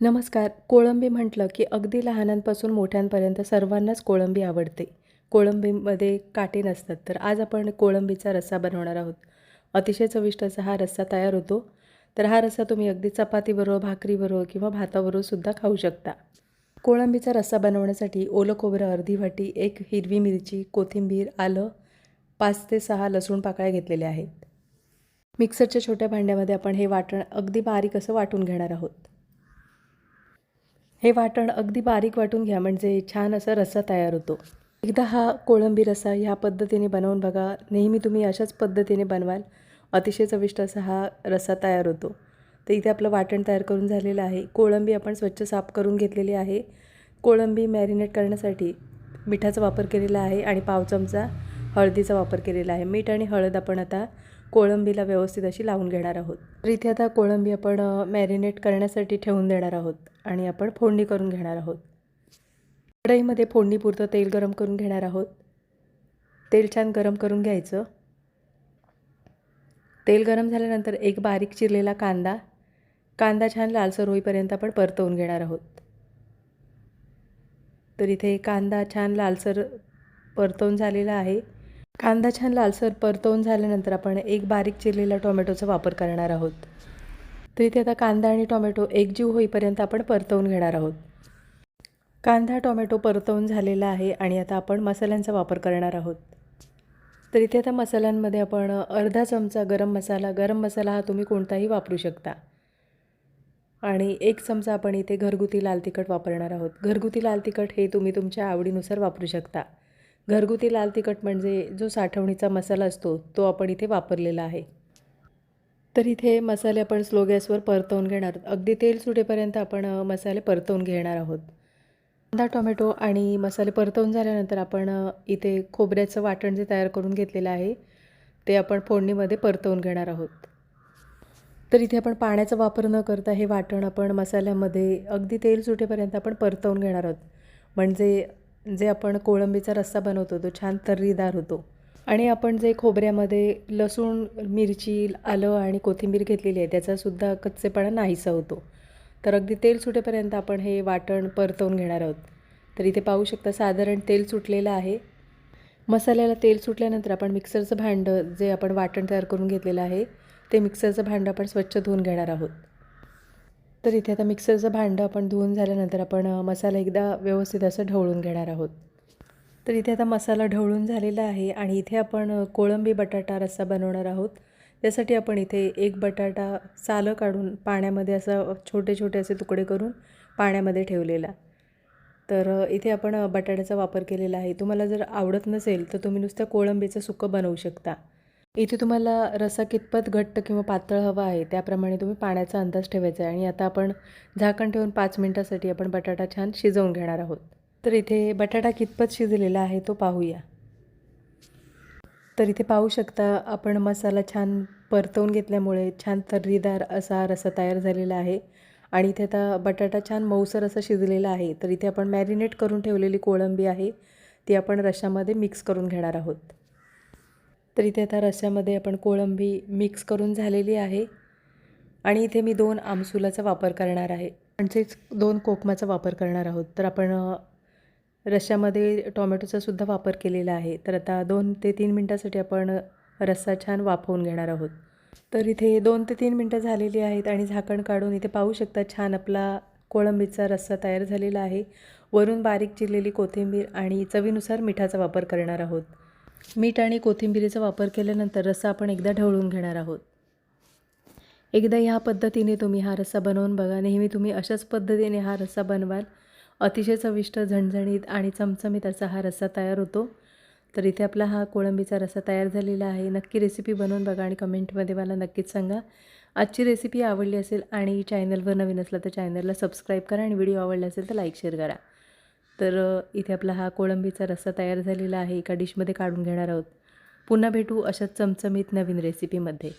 नमस्कार. कोळंबी म्हटलं की अगदी लहानांपासून मोठ्यांपर्यंत सर्वांनाच कोळंबी आवडते. कोळंबीमध्ये काटे नसतात तर आज आपण कोळंबीचा रस्सा बनवणार आहोत. अतिशय चविष्ट असा हा रस्सा तयार होतो. तर हा रस्सा तुम्ही अगदी चपातीबरोबर भाकरीबरोबर किंवा भाताबरोबर सुद्धा खाऊ शकता. कोळंबीचा रस्सा बनवण्यासाठी ओलं खोबरं अर्धी वाटी एक हिरवी मिरची कोथिंबीर आलं पाच ते सहा लसूण पाकळ्या घेतलेल्या आहेत. मिक्सरच्या छोट्या भांड्यामध्ये आपण हे वाटण अगदी बारीक असं वाटून घेणार आहोत. हे वाटण अगदी बारीक वाटून घ्या म्हणजे छान असा रस्सा तयार होतो. एकदा हा कोळंबी रस्सा ह्या पद्धतीने बनवून बघा. नेहमी तुम्ही अशाच पद्धतीने बनवाल. अतिशय चविष्ट असा हा रस्सा तयार होतो. तर इथे आपलं वाटण तयार करून झालेलं आहे. कोळंबी आपण स्वच्छ साफ करून घेतलेली आहे. कोळंबी मॅरिनेट करण्यासाठी मिठाचा वापर केलेला आहे आणि पाव चमचा हळदीचा वापर केलेला आहे. मीठ आणि हळद आपण आता कोळंबीला व्यवस्थित अशी लावून घेणार आहोत. तर इथे आता कोळंबी आपण मॅरिनेट करण्यासाठी ठेवून देणार आहोत आणि आपण फोडणी करून घेणार आहोत. कढईमध्ये फोडणीपुरतं तेल गरम करून घेणार आहोत. तेल छान गरम करून घ्यायचं. तेल गरम झाल्यानंतर एक बारीक चिरलेला कांदा. कांदा छान लालसर होईपर्यंत आपण परतवून घेणार आहोत. तर इथे कांदा छान लालसर परतवून झालेला आहे. कांदा छान लालसर परतवून झाल्यानंतर आपण एक बारीक चिरलेला टोमॅटोचा वापर करणार आहोत. तर इथे आता कांदा आणि टोमॅटो एकजीव होईपर्यंत आपण परतवून घेणार आहोत. कांदा टोमॅटो परतवून झालेला आहे आणि आता आपण मसाल्यांचा वापर करणार आहोत. तर इथे आता मसाल्यांमध्ये आपण अर्धा चमचा गरम मसाला गरम मसाला हा तुम्ही कोणताही वापरू शकता. आणि एक चमचा आपण इथे घरगुती लाल तिखट वापरणार आहोत. घरगुती लाल तिखट हे तुम्ही तुमच्या आवडीनुसार वापरू शकता. घरगुती लाल तिखट म्हणजे जो साठवणीचा मसाला असतो तो आपण इथे वापरलेला आहे. तर इथे मसाले आपण स्लो गॅसवर परतवून घेणार. आहोत अगदी तेल सुटेपर्यंत आपण मसाले परतवून घेणार आहोत. कांदा टोमॅटो आणि मसाले परतवून झाल्यानंतर आपण इथे खोबऱ्याचं वाटण जे तयार करून घेतलेलं आहे ते आपण फोडणीमध्ये परतवून घेणार आहोत. तर इथे आपण पाण्याचा वापर न करता हे वाटण आपण मसाल्यामध्ये अगदी तेल सुटेपर्यंत आपण परतवून घेणार आहोत. म्हणजे जे आपण कोळंबीचा रस्सा बनवतो तो छान तर्रीदार होतो. आणि आपण जे खोबऱ्यामध्ये लसूण मिरची आलं आणि कोथिंबीर घेतलेली आहे त्याचासुद्धा कच्चेपणा नाहीसा होतो. तर अगदी तेल सुटेपर्यंत आपण हे वाटण परतवून घेणार आहोत. तर इथे पाहू शकता साधारण तेल सुटलेलं आहे. मसाल्याला तेल सुटल्यानंतर आपण मिक्सरचं भांडं जे आपण वाटण तयार करून घेतलेलं आहे ते मिक्सरचं भांडं आपण स्वच्छ धुवून घेणार आहोत. तर इथे आता मिक्सरचं भांडं आपण धुवून झाल्यानंतर आपण मसाला एकदा व्यवस्थित असं ढवळून घेणार आहोत. तर इथे आता मसाला ढवळून झालेला आहे आणि इथे आपण कोळंबी बटाटा रस्सा बनवणार आहोत. त्यासाठी आपण इथे एक बटाटा सालं काढून पाण्यामध्ये असं छोटे छोटे असे तुकडे करून पाण्यामध्ये ठेवलेला. तर इथे आपण बटाट्याचा वापर केलेला आहे. तुम्हाला जर आवडत नसेल तर तुम्ही नुसतं कोळंबीचं सुकं बनवू शकता. इथे तुम्हाला रसा कितपत घट्ट किंवा पातळ हवा आहे त्याप्रमाणे तुम्ही पाण्याचा अंदाज ठेवायचा आहे आणि आता आपण झाकण ठेवून पाच मिनटासाठी आपण बटाटा छान शिजवून घेणार आहोत. तर इथे बटाटा कितपत शिजलेला आहे तो पाहूया. तर इथे पाहू शकता आपण मसाला छान परतवून घेतल्यामुळे छान तर्रीदार असा रसा तयार झालेला आहे. आणि इथे आता बटाटा छान मऊसर असा शिजलेला आहे. तर इथे आपण मॅरिनेट करून ठेवलेली कोळंबी आहे ती आपण रश्यामध्ये मिक्स करून घेणार आहोत. तर इथे आता रश्यामध्ये आपण कोळंबी मिक्स करून झालेली आहे. आणि इथे मी दोन आमसुलाचा वापर करणार आहे. म्हणजेच दोन कोकमाचा वापर करणार आहोत. तर आपण रश्श्यामध्ये टोमॅटोचासुद्धा वापर केलेला आहे. तर आता दोन ते तीन मिनटासाठी आपण रस्सा छान वाफवून घेणार आहोत. तर इथे दोन ते तीन मिनटं झालेली आहेत आणि झाकण काढून इथे पाहू शकता छान आपला कोळंबीचा रस्सा तयार झालेला आहे. वरून बारीक चिरलेली कोथिंबीर आणि चवीनुसार मिठाचा वापर करणार आहोत. मीठ आणि कोथिंबिरीचा वापर केल्यानंतर रस्सा आपण एकदा ढवळून घेणार आहोत. एकदा ह्या पद्धतीने तुम्ही हा रस्सा बनवून बघा. नेहमी तुम्ही अशाच पद्धतीने हा रस्सा बनवाल. अतिशय चविष्ट झणझणीत आणि चमचमीत असा हा रस्सा तयार होतो. तर इथे आपला हा कोळंबीचा रस्सा तयार झालेला आहे. नक्की रेसिपी बनवून बघा आणि कमेंटमध्ये मला नक्कीच सांगा. आजची रेसिपी आवडली असेल आणि चॅनलवर नवीन असलं तर चॅनलला सबस्क्राईब करा आणि व्हिडिओ आवडला असेल तर लाईक शेअर करा. तर इथे आपला हा कोळंबीचा रस्सा तयार झालेला आहे. एका डिशमध्ये काढून घेणार आहोत. पुन्हा भेटू अशाच चमचमीत नवीन रेसिपीमध्ये